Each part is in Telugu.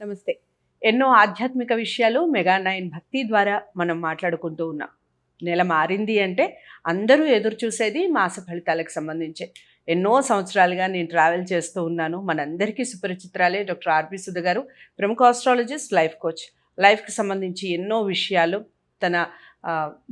నమస్తే. ఎన్నో ఆధ్యాత్మిక విషయాలు మెగా నైన్ భక్తి ద్వారా మనం మాట్లాడుకుంటూ ఉన్నాం. నెల మారింది అంటే అందరూ ఎదురు చూసేది మాస ఫలితాలకు సంబంధించి. ఎన్నో సంవత్సరాలుగా నేను ట్రావెల్ చేస్తూ ఉన్నాను. మనందరికీ సుపరిచిత్రాలే డాక్టర్ ఆర్పి సుధ గారు ప్రముఖ ఆస్ట్రాలజిస్ట్ లైఫ్ కోచ్. లైఫ్కి సంబంధించి ఎన్నో విషయాలు తన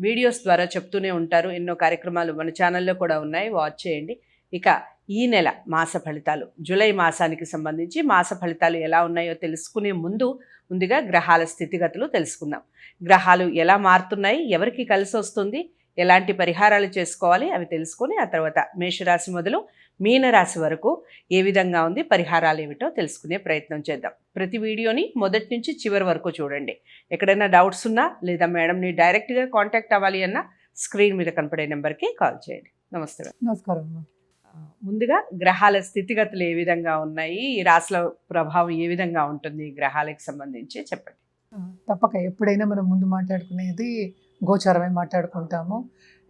వీడియోస్ ద్వారా చెప్తూనే ఉంటారు. ఎన్నో కార్యక్రమాలు మన ఛానల్లో కూడా ఉన్నాయి. వాచ్ చేయండి. ఇక ఈ నెల మాస ఫలితాలు జూలై మాసానికి సంబంధించి మాస ఫలితాలు ఎలా ఉన్నాయో తెలుసుకునే ముందు ముందుగా గ్రహాల స్థితిగతులు తెలుసుకుందాం. గ్రహాలు ఎలా మారుతున్నాయి ఎవరికి కలిసి వస్తుంది ఎలాంటి పరిహారాలు చేసుకోవాలి అవి తెలుసుకొని ఆ తర్వాత మేషరాశి మొదలు మీనరాశి వరకు ఏ విధంగా ఉంది పరిహారాలు ఏమిటో తెలుసుకునే ప్రయత్నం చేద్దాం. ప్రతి వీడియోని మొదటి నుంచి చివరి వరకు చూడండి. ఎక్కడైనా డౌట్స్ ఉన్నా లేదా మేడంని డైరెక్ట్గా కాంటాక్ట్ అవ్వాలి అన్నా స్క్రీన్ మీద కనపడే నెంబర్కి కాల్ చేయండి. నమస్తే నమస్కారం ముందుగా గ్రహాల స్థితిగతులు ఏ విధంగా ఉన్నాయి ఈ రాశుల ప్రభావం ఏ విధంగా ఉంటుంది గ్రహాలకు సంబంధించి చెప్పండి. తప్పక ఎప్పుడైనా మనం ముందు మాట్లాడుకునేది గోచారమే మాట్లాడుకుంటాము.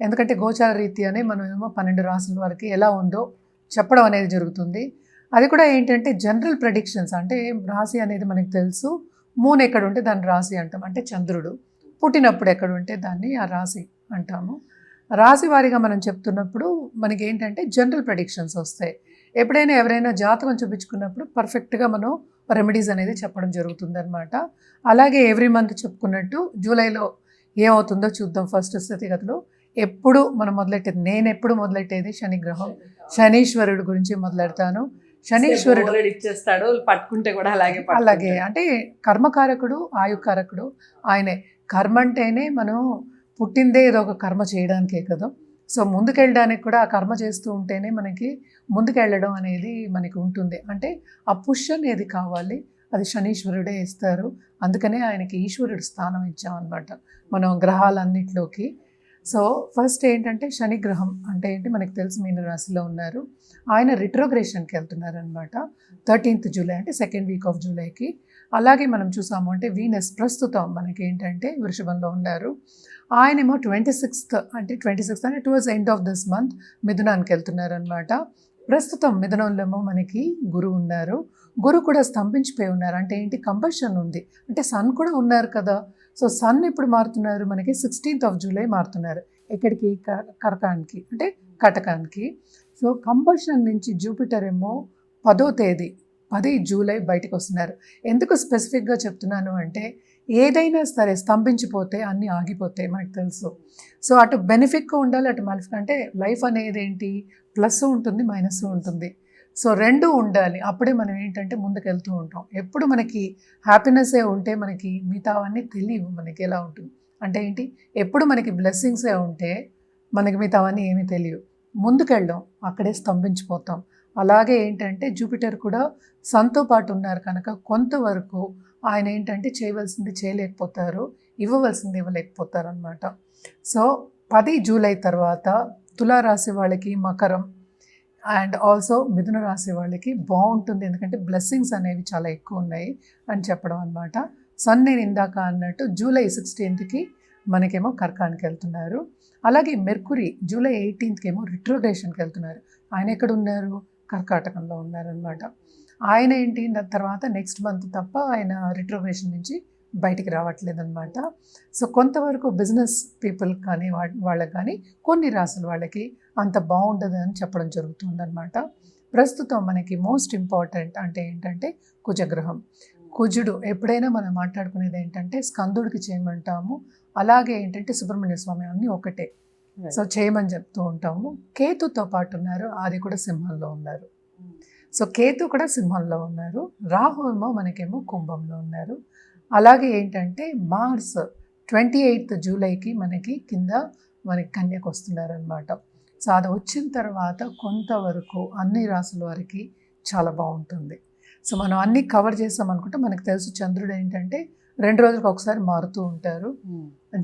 ఎందుకంటే గోచార రీత్యానే మనం ఏమో పన్నెండు రాసుల వరకు ఎలా ఉందో చెప్పడం అనేది జరుగుతుంది. అది కూడా ఏంటంటే జనరల్ ప్రెడిక్షన్స్ అంటే రాశి అనేది మనకు తెలుసు. మూన్ ఎక్కడ ఉంటే దాన్ని రాశి అంటాం అంటే చంద్రుడు. పుట్టినప్పుడు ఎక్కడ ఉంటే దాన్ని ఆ రాశి అంటాము. రాశి వారిగా మనం చెప్తున్నప్పుడు మనకి ఏంటంటే జనరల్ ప్రెడిక్షన్స్ వస్తాయి. ఎప్పుడైనా ఎవరైనా జాతకం చూపించుకున్నప్పుడు పర్ఫెక్ట్గా మనం రెమెడీస్ అనేది చెప్పడం జరుగుతుందన్నమాట. అలాగే ఎవ్రీ మంత్ చెప్పుకున్నట్టు జూలైలో ఏమవుతుందో చూద్దాం ఫస్ట్ స్థితిగతులు. ఎప్పుడు మనం మొదలెట్టేది? నేను ఎప్పుడు మొదలెట్టేది? శనిగ్రహం. శనీశ్వరుడు గురించి మొదలెడతాను. శనీశ్వరుడు ఇచ్చేస్తాడు పట్టుకుంటే కూడా అలాగే. అలాగే అంటే కర్మకారకుడు ఆయుకారకుడు ఆయనే. కర్మ అంటేనే మనం పుట్టిందే ఏదో ఒక కర్మ చేయడానికే కదా. సో ముందుకెళ్ళడానికి కూడా ఆ కర్మ చేస్తూ ఉంటేనే మనకి ముందుకెళ్ళడం అనేది మనకి ఉంటుంది. అంటే ఆ పుష్ అనేది కావాలి. అది శనీశ్వరుడే ఇస్తారు. అందుకనే ఆయనకి ఈశ్వరుడు స్థానం ఇచ్చామన్నమాట మనం గ్రహాలన్నింటిలోకి. సో ఫస్ట్ ఏంటంటే శని గ్రహం అంటే ఏంటి మనకి తెలుసు మీన రాశిలో ఉన్నారు. ఆయన రిట్రోగ్రేషన్కి వెళ్తున్నారు అనమాట థర్టీన్త్ జూలై అంటే సెకండ్ వీక్ ఆఫ్ జూలైకి. అలాగే మనం చూసాము అంటే వీనస్ ప్రస్తుతం మనకి ఏంటంటే వృషభంలో ఉన్నారు. ఆయనేమో ట్వంటీ సిక్స్త్ అంటే ట్వంటీ సిక్స్త్ అంటే towards end of this month మిథునానికి వెళ్తున్నారు అనమాట ప్రస్తుతం మిథునంలోమో మనకి గురువు ఉన్నారు. గురువు కూడా స్తంభించిపోయి ఉన్నారు. అంటే ఏంటి? కంపల్షన్ ఉంది. అంటే సన్ కూడా ఉన్నారు కదా. సో సన్ ఎప్పుడు మారుతున్నారు? మనకి సిక్స్టీన్త్ ఆఫ్ జూలై మారుతున్నారు. ఎక్కడికి? క- కరకానికి. అంటే కటకానికి. సో కంపల్షన్ నుంచి జూపిటర్ ఏమో పదో తేదీ పది జూలై బయటకు వస్తున్నారు ఎందుకు స్పెసిఫిక్గా చెప్తున్నాను అంటే ఏదైనా సరే స్తంభించిపోతే అన్నీ ఆగిపోతాయి మనకు తెలుసు. సో అటు బెనిఫిట్గా ఉండాలి అటు మలిఫిక్ అంటే లైఫ్ అనేది ఏంటి ప్లస్ ఉంటుంది మైనస్ ఉంటుంది. సో రెండు ఉండాలి. అప్పుడే మనం ఏంటంటే ముందుకెళ్తూ ఉంటాం. ఎప్పుడు మనకి హ్యాపీనెస్సే ఉంటే మనకి మిగతావన్నీ తెలియవు మనకి ఎలా ఉంటుంది. అంటే ఏంటి? ఎప్పుడు మనకి బ్లెస్సింగ్సే ఉంటే మనకి మిగతావన్నీ ఏమీ తెలియవు. ముందుకెళ్ళడం అక్కడే స్తంభించిపోతాం. అలాగే ఏంటంటే జూపిటర్ కూడా సన్తో పాటు ఉన్నారు కనుక కొంతవరకు ఆయన ఏంటంటే చేయవలసింది చేయలేకపోతారు ఇవ్వవలసింది ఇవ్వలేకపోతారు అనమాట సో పది జూలై తర్వాత తులారాశి వాళ్ళకి మకరం అండ్ ఆల్సో మిథున రాశి వాళ్ళకి బాగుంటుంది. ఎందుకంటే బ్లెస్సింగ్స్ అనేవి చాలా ఎక్కువ ఉన్నాయి అని చెప్పడం అనమాట సన్ నేను ఇందాక అన్నట్టు జూలై సిక్స్టీన్త్కి మనకేమో కర్కానికి వెళ్తున్నారు. అలాగే మెర్కురీ జూలై ఎయిటీన్త్కి ఏమో రిట్రోగ్రేషన్కి వెళ్తున్నారు. ఆయన ఎక్కడ ఉన్నారు? కర్కాటకంలో ఉన్నారనమాట ఆయన ఏంటి? తర్వాత నెక్స్ట్ మంత్ తప్ప ఆయన రిట్రోగ్రేషన్ నుంచి బయటికి రావట్లేదు అనమాట సో కొంతవరకు బిజినెస్ పీపుల్ కానీ వా- వాళ్ళకి కానీ కొన్ని రాసుల వాళ్ళకి అంత బాగుండదు అని చెప్పడం జరుగుతుందన్నమాట. ప్రస్తుతం మనకి మోస్ట్ ఇంపార్టెంట్ అంటే ఏంటంటే కుజగ్రహం. కుజుడు ఎప్పుడైనా మనం మాట్లాడుకునేది ఏంటంటే స్కందుడికి చేయమంటాము. అలాగే ఏంటంటే సుబ్రహ్మణ్య స్వామి అన్నీ ఒకటే. సో చేయమని చెప్తూ ఉంటాము. కేతుతో పాటు ఉన్నారు. అది కూడా సింహంలో ఉన్నారు. సో కేతు కూడా సింహంలో ఉన్నారు. రాహు ఏమో మనకేమో కుంభంలో ఉన్నారు. అలాగే ఏంటంటే మార్స్ ట్వంటీ ఎయిత్ జూలైకి మనకి కింద మనకి కన్యకు వస్తున్నారనమాట సో అది వచ్చిన తర్వాత కొంతవరకు అన్ని రాసుల వారికి చాలా బాగుంటుంది. సో మనం అన్నీ కవర్ చేసాం అనుకుంటే మనకు తెలుసు చంద్రుడు ఏంటంటే రెండు రోజులకు ఒకసారి మారుతూ ఉంటారు.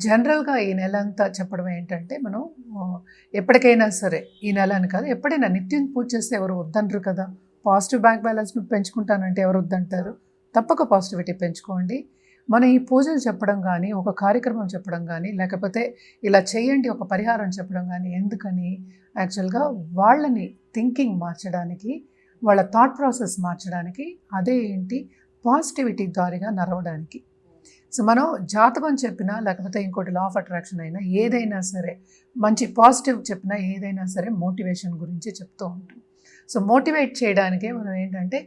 జనరల్గా ఈ నెల అంతా చెప్పడం ఏంటంటే మనం ఎప్పటికైనా సరే ఈ నెల అని కాదు ఎప్పుడైనా నిత్యం పూజ చేస్తే ఎవరు వద్దంటారు కదా. పాజిటివ్ బ్యాంక్ బ్యాలెన్స్ను పెంచుకుంటానంటే ఎవరు వద్దంటారు? తప్పక పాజిటివిటీ పెంచుకోండి. మనం ఈ పూజలు చెప్పడం కానీ ఒక కార్యక్రమం చెప్పడం కానీ లేకపోతే ఇలా చేయండి ఒక పరిహారం చెప్పడం కానీ ఎందుకని? యాక్చువల్గా వాళ్ళని థింకింగ్ మార్చడానికి వాళ్ళ థాట్ ప్రాసెస్ మార్చడానికి అదే ఏంటి? పాజిటివిటీ ద్వారాగా నడవడానికి. సో మనం జాతకం చెప్పినా లేకపోతే ఇంకోటి లా ఆఫ్ అట్రాక్షన్ అయినా ఏదైనా సరే మంచి పాజిటివ్ చెప్పినా ఏదైనా సరే మోటివేషన్ గురించి చెప్తూ ఉంటాం. సో మోటివేట్ చేయడానికే మనం ఏంటంటే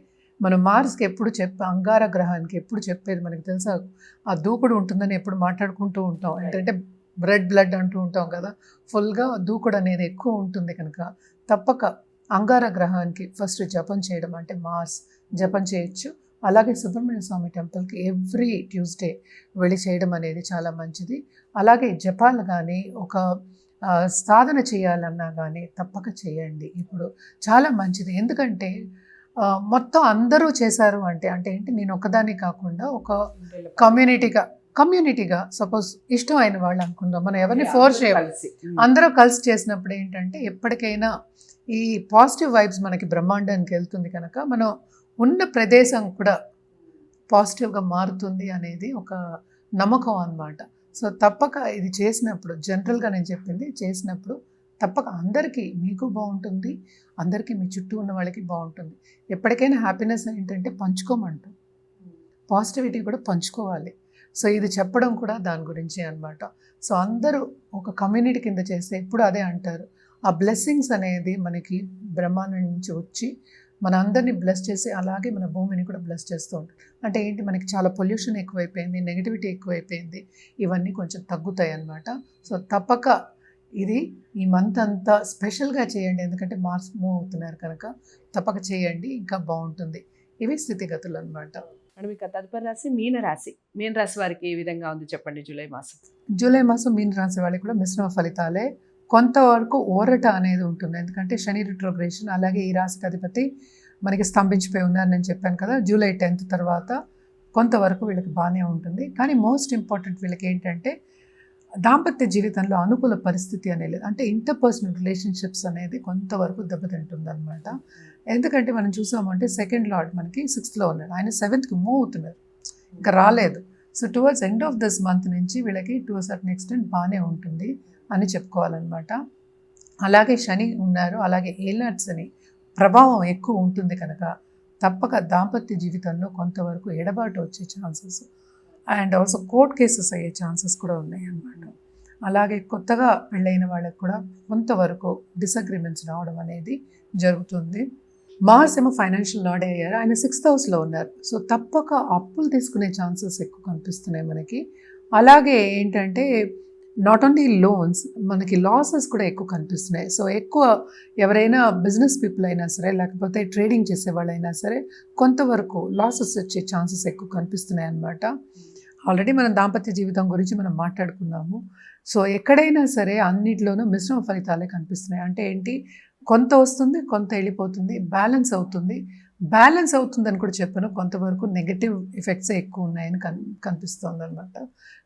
మనం మార్స్కి ఎప్పుడు చెప్ప అంగార గ్రహానికి ఎప్పుడు చెప్పేది మనకి తెలుసా? ఆ దూకుడు ఉంటుందని ఎప్పుడు మాట్లాడుకుంటూ ఉంటాం. ఏంటంటే బ్రెడ్ బ్లడ్ అంటూ ఉంటాం కదా ఫుల్గా దూకుడు అనేది ఎక్కువ ఉంటుంది కనుక తప్పక అంగార గ్రహానికి ఫస్ట్ జపం చేయడం అంటే మాస్ జపం చేయొచ్చు. అలాగే సుబ్రహ్మణ్య స్వామి టెంపుల్కి ఎవ్రీ ట్యూస్డే వెళ్ళి చేయడం అనేది చాలా మంచిది. అలాగే జపాలు కానీ ఒక సాధన చేయాలన్నా కానీ తప్పక చేయండి. ఇప్పుడు చాలా మంచిది. ఎందుకంటే మొత్తం అందరూ చేశారు అంటే అంటే ఏంటి? నేను ఒకదాన్ని కాకుండా ఒక కమ్యూనిటీగా కమ్యూనిటీగా సపోజ్ ఇష్టం అయిన వాళ్ళు అనుకుందాం. మనం ఎవరిని ఫోర్స్ చేయాలి అందరూ కలిసి చేసినప్పుడు ఏంటంటే ఎప్పటికైనా ఈ పాజిటివ్ వైబ్స్ మనకి బ్రహ్మాండానికి వెళ్తుంది కనుక మనం ఉన్న ప్రదేశం కూడా పాజిటివ్గా మారుతుంది అనేది ఒక నమ్మకం అన్నమాట. సో తప్పక ఇది చేసినప్పుడు జనరల్గా నేను చెప్పింది చేసినప్పుడు తప్పక అందరికీ మీకు బాగుంటుంది అందరికీ మీ చుట్టూ ఉన్న వాళ్ళకి బాగుంటుంది. ఎప్పటికైనా హ్యాపీనెస్ ఏంటంటే పంచుకోమంటాం. పాజిటివిటీ కూడా పంచుకోవాలి. సో ఇది చెప్పడం కూడా దాని గురించి అన్నమాట. సో అందరూ ఒక కమ్యూనిటీ కింద చేస్తే ఎప్పుడు అదే అంటారు. ఆ బ్లెస్సింగ్స్ అనేది మనకి బ్రహ్మాండం నుంచి వచ్చి మన అందరినీ బ్లెస్ చేసి అలాగే మన భూమిని కూడా బ్లెస్ చేస్తూ ఉంటాం. అంటే ఏంటి? మనకి చాలా పొల్యూషన్ ఎక్కువైపోయింది నెగిటివిటీ ఎక్కువైపోయింది. ఇవన్నీ కొంచెం తగ్గుతాయి అన్నమాట. సో తప్పక ఇది ఈ మంత్ అంతా స్పెషల్గా చేయండి. ఎందుకంటే మార్క్స్ మూవ్ అవుతున్నారు కనుక తప్పక చేయండి. ఇంకా బాగుంటుంది. ఇవి స్థితిగతులు అనమాట మేడం ఇక తదుపరి రాశి మీన రాశి. మీన రాశి వారికి ఏ విధంగా ఉంది చెప్పండి? జూలై మాసం. జూలై మాసం మీన రాశి వాళ్ళకి కూడా మిశ్రమ ఫలితాలే కొంతవరకు ఓరట అనేది ఉంటుంది. ఎందుకంటే శని రిట్రోగ్రేషన్ అలాగే ఈ రాశికి అధిపతి మనకి స్తంభించిపోయి ఉన్నారని నేను చెప్పాను కదా జూలై టెన్త్ తర్వాత కొంతవరకు వీళ్ళకి బాగానే ఉంటుంది. కానీ మోస్ట్ ఇంపార్టెంట్ వీళ్ళకి ఏంటంటే దాంపత్య జీవితంలో అనుకూల పరిస్థితి అనేది లేదు. అంటే ఇంటర్పర్సనల్ రిలేషన్షిప్స్ అనేది కొంతవరకు దెబ్బతింటుంది అనమాట ఎందుకంటే మనం చూసామంటే సెకండ్ లార్డ్ మనకి సిక్స్త్లో ఉన్నాడు. ఆయన సెవెంత్కి మూవ్ అవుతున్నారు. ఇంకా రాలేదు. So towards end of this month నుంచి వీళ్ళకి టు సర్టన్ ఎక్స్టెంట్ బాగానే ఉంటుంది అని చెప్పుకోవాలన్నమాట. అలాగే శని ఉన్నారు అలాగే ఏలర్ట్స్ అని ప్రభావం ఎక్కువ ఉంటుంది కనుక తప్పక దాంపత్య జీవితంలో కొంతవరకు ఎడబాటు వచ్చే chances and also court cases అయ్యే ఛాన్సెస్ కూడా ఉన్నాయి అన్నమాట అలాగే కొత్తగా పెళ్ళైన వాళ్ళకి కూడా కొంతవరకు డిసగ్రిమెంట్స్ రావడం అనేది జరుగుతుంది. మార్స్ ఏమో ఫైనాన్షియల్ లాడ్ అయ్యారు. ఆయన సిక్స్త్ హౌస్లో ఉన్నారు. సో తప్పక అప్పులు తీసుకునే ఛాన్సెస్ ఎక్కువ కనిపిస్తున్నాయి మనకి. అలాగే ఏంటంటే నాట్ ఓన్లీ లోన్స్ మనకి లాసెస్ కూడా ఎక్కువ కనిపిస్తున్నాయి. సో ఎక్కువ ఎవరైనా బిజినెస్ పీపుల్ అయినా సరే లేకపోతే ట్రేడింగ్ చేసే వాళ్ళైనా సరే కొంతవరకు లాసెస్ వచ్చే ఛాన్సెస్ ఎక్కువ కనిపిస్తున్నాయి అన్నమాట. ఆల్రెడీ మనం దాంపత్య జీవితం గురించి మనం మాట్లాడుకున్నాము. సో ఎక్కడైనా సరే అన్నిట్లోనూ మిశ్రమ ఫలితాలే కనిపిస్తున్నాయి. అంటే ఏంటి? కొంత వస్తుంది కొంత వెళ్ళిపోతుంది బ్యాలెన్స్ అవుతుంది. బ్యాలెన్స్ అవుతుందని కూడా చెప్పాను. కొంతవరకు నెగటివ్ ఎఫెక్ట్స్ ఎక్కువ ఉన్నాయని కన్ కనిపిస్తుంది అనమాట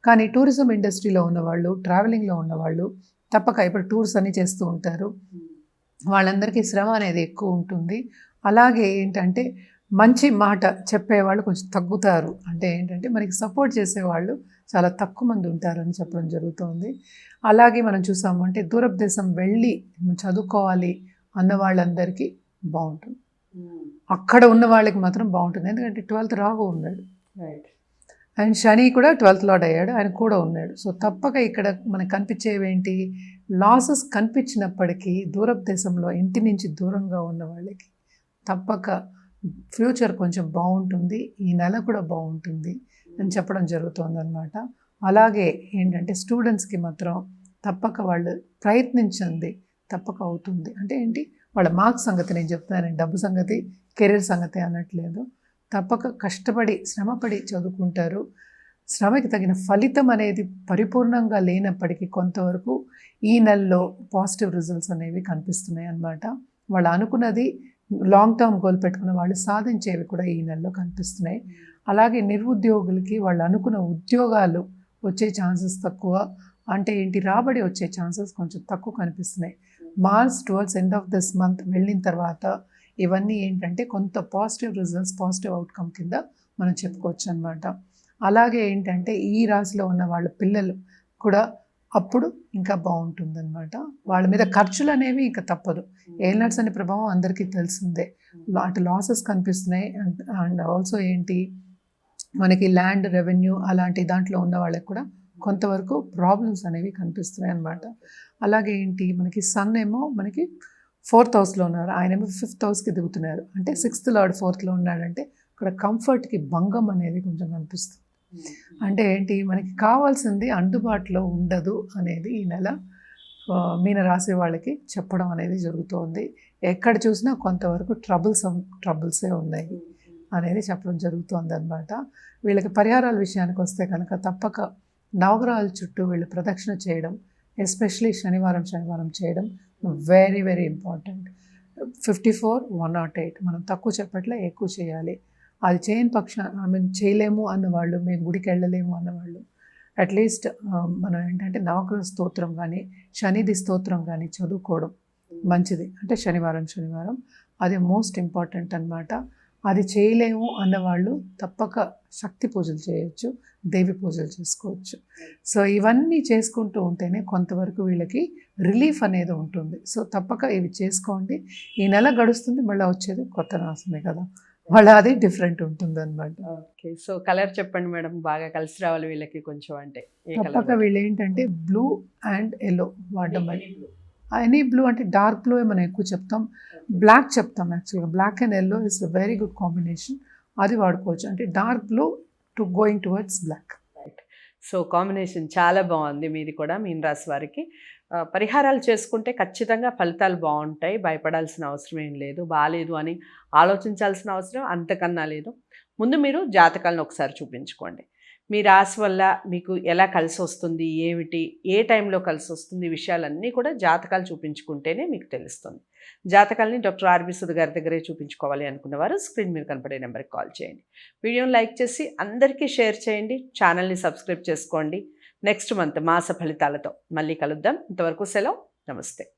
కానీ టూరిజం ఇండస్ట్రీలో ఉన్నవాళ్ళు ట్రావెలింగ్లో ఉన్నవాళ్ళు తప్పక ఇప్పుడు టూర్స్ అన్ని చేస్తూ ఉంటారు. వాళ్ళందరికీ శ్రమ అనేది ఎక్కువ ఉంటుంది. అలాగే ఏంటంటే మంచి మాట చెప్పేవాళ్ళు కొంచెం తగ్గుతారు. అంటే ఏంటంటే మనకి సపోర్ట్ చేసేవాళ్ళు చాలా తక్కువ మంది ఉంటారని చెప్పడం జరుగుతుంది. అలాగే మనం చూసాము అంటే దూరపు దేశం వెళ్ళి చదువుకోవాలి అన్న వాళ్ళందరికీ బాగుంటుంది. అక్కడ ఉన్న వాళ్ళకి మాత్రం బాగుంటుంది. ఎందుకంటే ట్వెల్త్ రాహు ఉన్నాడు. అండ్ శని కూడా ట్వెల్త్ లాడ్ అయ్యాడు. ఆయన కూడా ఉన్నాడు. సో తప్పక ఇక్కడ మనకు కనిపించేవి ఏంటి లాసెస్ కనిపించినప్పటికీ దూరపు దేశంలో ఇంటి నుంచి దూరంగా ఉన్న వాళ్ళకి తప్పక ఫ్యూచర్ కొంచెం బాగుంటుంది. ఈ నెల కూడా బాగుంటుంది అని చెప్పడం జరుగుతుంది అనమాట అలాగే ఏంటంటే స్టూడెంట్స్కి మాత్రం తప్పక వాళ్ళు ప్రయత్నించింది తప్పక అవుతుంది. అంటే ఏంటి? వాళ్ళ మార్క్స్ సంగతి నేను చెప్తాను డబ్బు సంగతి కెరీర్ సంగతి అనట్లేదు తప్పక కష్టపడి శ్రమపడి చదువుకుంటారు. శ్రమకి తగిన ఫలితం అనేది పరిపూర్ణంగా లేనప్పటికీ కొంతవరకు ఈ నెలలో పాజిటివ్ రిజల్ట్స్ అనేవి కనిపిస్తున్నాయి అన్నమాట. వాళ్ళు అనుకున్నది లాంగ్ టర్మ్ గోల్ పెట్టుకున్న వాళ్ళు సాధించేవి కూడా ఈ నెలలో కనిపిస్తున్నాయి. అలాగే నిరుద్యోగులకి వాళ్ళు అనుకున్న ఉద్యోగాలు వచ్చే ఛాన్సెస్ తక్కువ. అంటే ఏంటి? రాబడి వచ్చే ఛాన్సెస్ కొంచెం తక్కువ కనిపిస్తున్నాయి. March towards end of this month వెళ్ళిన తర్వాత ఇవన్నీ ఏంటంటే కొంత పాజిటివ్ రిజల్ట్స్ పాజిటివ్ అవుట్కమ్ కింద మనం చెప్పుకోవచ్చు అనమాట అలాగే ఏంటంటే ఈ రాశిలో ఉన్న వాళ్ళ పిల్లలు కూడా అప్పుడు ఇంకా బాగుంటుందన్నమాట. వాళ్ళ మీద ఖర్చులు అనేవి ఇంకా తప్పదు. ఏల్నట్స్ అనే ప్రభావం అందరికీ తెలిసిందే. అటు లాసెస్ కనిపిస్తున్నాయి అండ్ ఆల్సో ఏంటి? మనకి ల్యాండ్ రెవెన్యూ అలాంటి దాంట్లో ఉన్న వాళ్ళకి కూడా కొంతవరకు ప్రాబ్లమ్స్ అనేవి కనిపిస్తున్నాయి అన్నమాట అలాగే ఏంటి? మనకి సన్ ఏమో మనకి ఫోర్త్ హౌస్లో ఉన్నారు. ఆయన ఏమో ఫిఫ్త్ హౌస్కి దిగుతున్నారు. అంటే సిక్స్త్ లార్డ్ ఫోర్త్లో ఉన్నాడంటే అక్కడ కంఫర్ట్కి భంగం అనేది కొంచెం కనిపిస్తుంది. అంటే ఏంటి? మనకి కావాల్సింది అందుబాటులో ఉండదు అనేది ఈ నెల మీన రాసే వాళ్ళకి చెప్పడం అనేది జరుగుతోంది. ఎక్కడ చూసినా కొంతవరకు ట్రబుల్స్ ట్రబుల్సే ఉన్నాయి అనేది చెప్పడం జరుగుతోంది అనమాట వీళ్ళకి పరిహారాల విషయానికి వస్తే కనుక తప్పక నవగ్రహాల చుట్టూ వీళ్ళు ప్రదక్షిణ చేయడం ఎస్పెషలీ శనివారం శనివారం చేయడం very very important fifty four one nought eight మనం తక్కువ చెప్పట్లే ఎక్కువ చేయాలి. అది చేయని పక్ష ఐ మీన్ చేయలేము అన్నవాళ్ళు మేము గుడికి వెళ్ళలేము అన్నవాళ్ళు అట్లీస్ట్ um, మనం ఏంటంటే నవగ్రహ స్తోత్రం కానీ శనిది స్తోత్రం కానీ చదువుకోవడం మంచిది. అంటే శనివారం శనివారం. అది మోస్ట్ ఇంపార్టెంట్ అన్నమాట. అది చేయలేము అన్నవాళ్ళు తప్పక శక్తి పూజలు చేయొచ్చు దేవి పూజలు చేసుకోవచ్చు. సో ఇవన్నీ చేసుకుంటూ ఉంటేనే కొంతవరకు వీళ్ళకి రిలీఫ్ అనేది ఉంటుంది. సో తప్పక ఇవి చేసుకోండి. ఈ నెల గడుస్తుంది మళ్ళీ వచ్చేది కొత్త మాసమే కదా. మళ్ళీ అది డిఫరెంట్ ఉంటుంది అనమాట ఓకే. సో కలర్ చెప్పండి మేడం బాగా కలిసి రావాలి వీళ్ళకి కొంచెం అంటే తప్పక వీళ్ళు ఏంటంటే బ్లూ అండ్ ఎల్లో వాడడం ఎనీ బ్లూ అంటే డార్క్ బ్లూ మనం ఎక్కువ చెప్తాం. బ్లాక్ చెప్తాం యాక్చువల్గా black and yellow is a very good combination అది వాడుకోవచ్చు. అంటే dark blue to going towards black so combination చాలా బాగుంది మీది కూడా మీన్ రాశి వారికి పరిహారాలు చేసుకుంటే ఖచ్చితంగా ఫలితాలు బాగుంటాయి. భయపడాల్సిన అవసరం ఏం లేదు. బాగాలేదు అని ఆలోచించాల్సిన అవసరం అంతకన్నా లేదు. ముందు మీరు జాతకాలను ఒకసారి చూపించుకోండి. మీ రాశి వల్ల మీకు ఎలా కలిసి వస్తుంది ఏమిటి ఏ టైంలో కలిసి వస్తుంది విషయాలన్నీ కూడా జాతకాలు చూపించుకుంటేనే మీకు తెలుస్తుంది. జాతకాలని డాక్టర్ ఆర్బి సుధ గారి దగ్గరే చూపించుకోవాలి అనుకున్న వారు స్క్రీన్ మీద కనపడే నెంబర్కి కాల్ చేయండి. వీడియోని లైక్ చేసి అందరికీ షేర్ చేయండి ఛానల్ని సబ్స్క్రైబ్ చేసుకోండి. నెక్స్ట్ మంత్ మాస ఫలితాలతో మళ్ళీ కలుద్దాం. ఇంతవరకు సెలవు. నమస్తే.